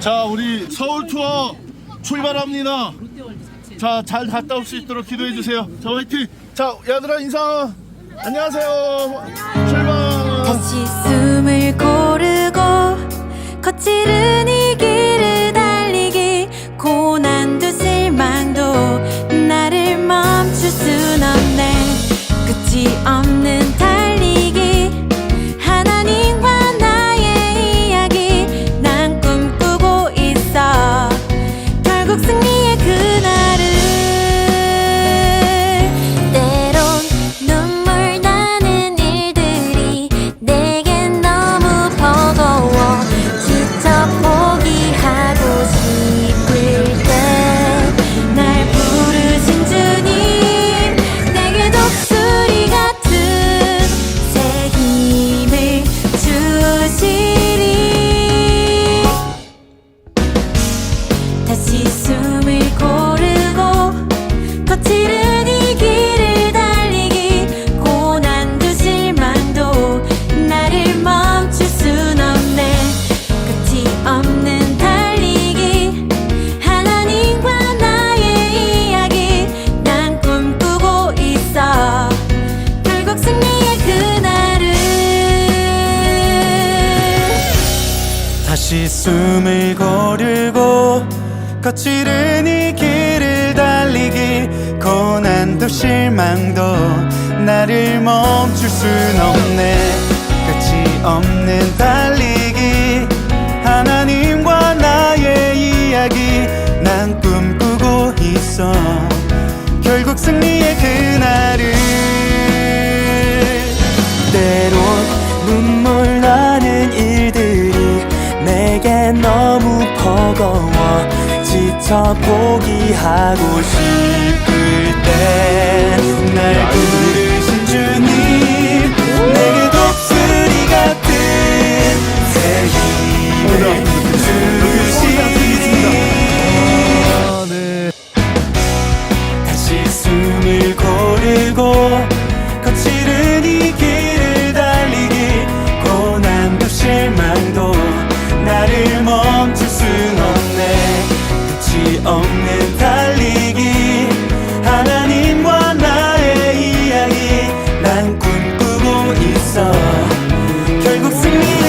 자, 우리 서울 투어 출발합니다. 자, 잘 갔다 올 수 있도록 기도해 주세요. 자, 화이팅. 자, 얘들아 인사. 안녕하세요. 출발. 다시 숨을 고르고 거칠은 이 숨을 고르고 거칠은 이 길을 달리기 고난도 실망도 나를 멈출 순 없네. 끝이 없는 달리기 하나님과 나의 이야기 난 꿈꾸고 있어. 결국 승리의 그날을 다시 숨을 고르고 거칠은 이 길을 달리기. 고난도 실망도 나를 멈출 순 없네. 끝이 없는 달리기. 하나님과 나의 이야기. 난 꿈꾸고 있어. 결국 승리의 그날을 때론 눈물 나는 일들이 내게 너무 버거워 지쳐 포기하고 싶을 때날 이야기